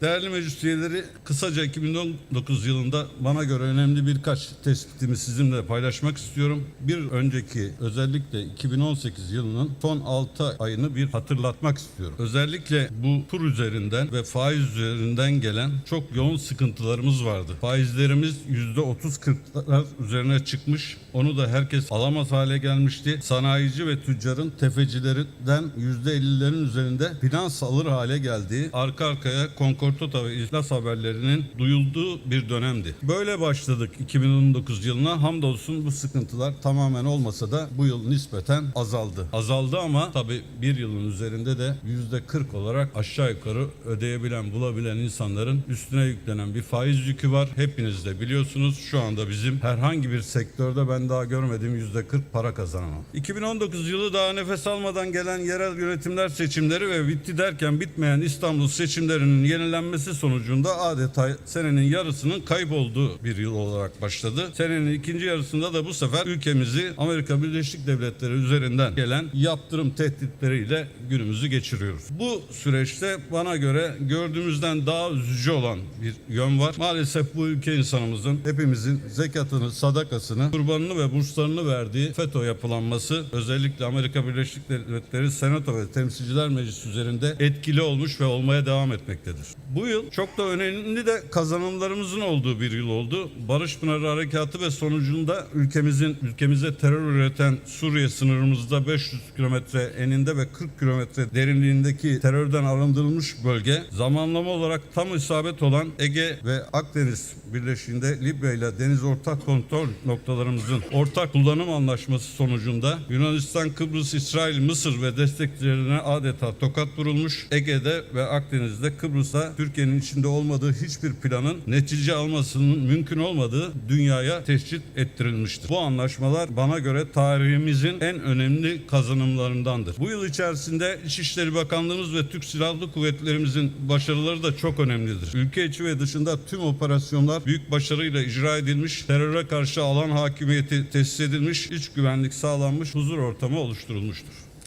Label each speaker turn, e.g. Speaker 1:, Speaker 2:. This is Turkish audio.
Speaker 1: Değerli meclis üyeleri, kısaca 2019 yılında bana göre önemli birkaç tespitimi sizinle paylaşmak istiyorum. Bir önceki özellikle 2018 yılının son 6 ayını bir hatırlatmak istiyorum. Özellikle bu kur üzerinden ve faiz üzerinden gelen çok yoğun sıkıntılarımız vardı. Faizlerimiz %30-40'lar üzerine çıkmış. Onu da herkes alamaz hale gelmişti. Sanayici ve tüccarın tefecilerinden %50'lerin üzerinde finans alır hale geldiği arka arkaya konkordato ve iflas haberlerinin duyulduğu bir dönemdi. Böyle başladık 2019 yılına. Hamdolsun bu sıkıntılar tamamen olmasa da bu yıl nispeten azaldı. Azaldı ama tabii bir yılın üzerinde de %40 olarak aşağı yukarı ödeyebilen, bulabilen insanların üstüne yüklenen bir faiz yükü var. Hepiniz de biliyorsunuz şu anda bizim herhangi bir sektörde ben daha görmediğim %40 para kazanamam. 2019 yılı daha nefes almadan gelen yerel yönetimler seçimleri ve bitti derken bitmeyen İstanbul seçimlerinin yenilenmesi sonucunda adeta senenin yarısının kaybolduğu bir yıl olarak başladı. Senenin ikinci yarısında da bu sefer ülkemizi Amerika Birleşik Devletleri üzerinden gelen yaptırım tehditleriyle günümüzü geçiriyoruz. Bu süreçte bana göre gördüğümüzden daha üzücü olan bir yön var. Maalesef bu ülke insanımızın hepimizin zekatını, sadakasını, kurbanını ve burslarını verdiği FETÖ yapılanması özellikle Amerika Birleşik Devletleri Senato ve Temsilciler Meclisi üzerinde etkili olmuş ve olmaya devam etmektedir. Bu yıl çok da önemli de kazanımlarımızın olduğu bir yıl oldu. Barış Pınarı Harekatı ve sonucunda ülkemizin ülkemize terör üreten Suriye sınırımızda 500 kilometre eninde ve 40 kilometre derinliğindeki terörden arındırılmış bölge zamanlama olarak tam isabet olan Ege ve Akdeniz birleşiğinde Libya ile deniz ortak kontrol noktalarımızın ortak kullanım anlaşması sonucunda Yunanistan, Kıbrıs, İsrail, Mısır ve destekçilerine adeta tokat vurulmuş. Ege'de ve Akdeniz'de Kıbrıs'a Türkiye'nin içinde olmadığı hiçbir planın netice almasının mümkün olmadığı dünyaya teşhit ettirilmiştir. Bu anlaşmalar bana göre tarihimizin en önemli kazanımlarındandır. Bu yıl içerisinde İçişleri Bakanlığımız ve Türk Silahlı Kuvvetlerimizin başarıları da çok önemlidir. Ülke içi ve dışında tüm operasyonlar büyük başarıyla icra edilmiş, teröre karşı alan hakimiyeti tesis edilmiş, iç güvenlik sağlanmış, huzur ortamı oluşturulmuştur.